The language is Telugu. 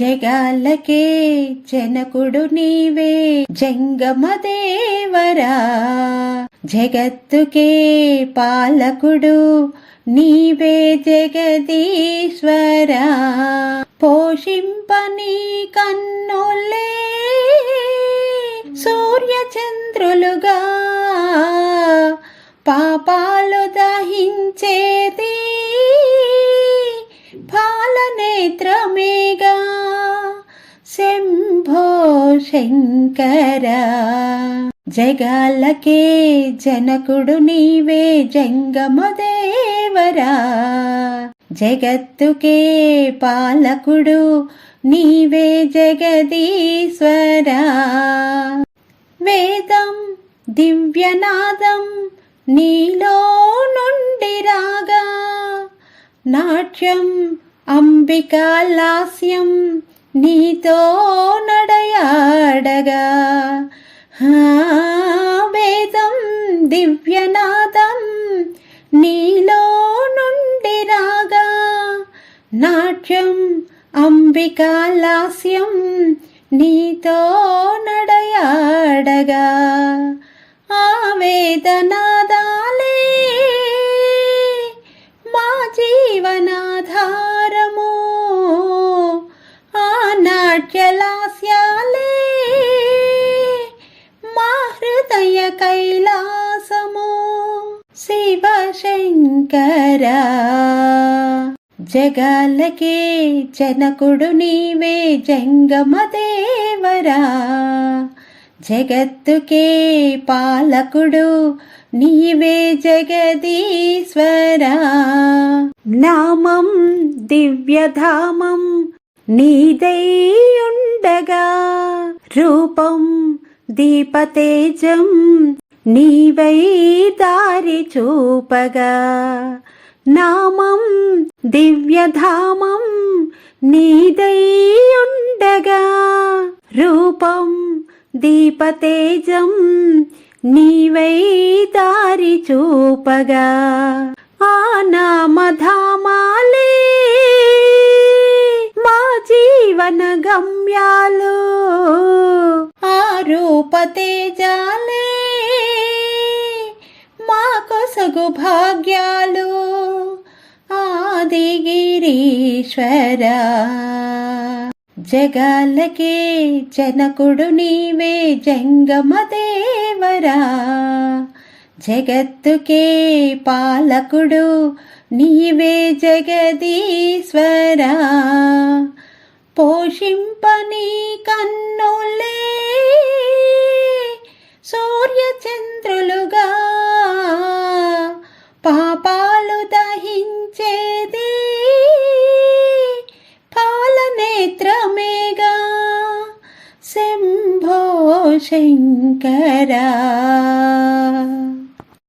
జగాలకే జనకుడు నీవే జంగమదేవరా. జగత్తుకే పాలకుడు నీవే జగదీశ్వరా. పోషింపని కన్నులే సూర్యచంద్రులుగా. పాపాలు దహించేది శంభో శంకర జగాలకే జనకుడు నీవే జంగమదేవరా. జగత్తుకే పాలకుడు నీవే జగదీశ్వరా. వేదం దివ్యనాదం నీలో నుండి రాగా. నాట్యం అంబికా లాస్యం నీతో నడయాడగా. వేదం దివ్యనాదం నీలో నుండి రాగా. నాట్యం అంబికా లాస్యం నీతో నడయాడగా. ఆ వేదనా నాట్యలాస్యాలే మా హృదయ కైలాసము శివ శంకర జగాలకే జనకుడు నీవే జంగమదేవరా. జగత్తుకే పాలకుడు నీవే జగదీశ్వరా. నామం దివ్యధామం నీదై ఉండగా రూపం దీపతేజం నీవై దారి చూపగా. నామం దివ్యధామం నీదై ఉండగా. రూపం దీపతేజం నీవై దారి చూపగా. ఆ నామధ జీవన గమ్యాలు. ఆ రూపతేజాలే మా కొసగు భాగ్యాలు. ఆదిగిరీశ్వరా జగాలకే జనకుడు నీవే జంగమదేవరా. జగత్తుకే పాలకుడు నీవే జగదీశ్వరా. పోషింపని కన్నులే సూర్యచంద్రులుగా పాపాలు దహించేది పాలనేత్రమేగా శంభో శంకరా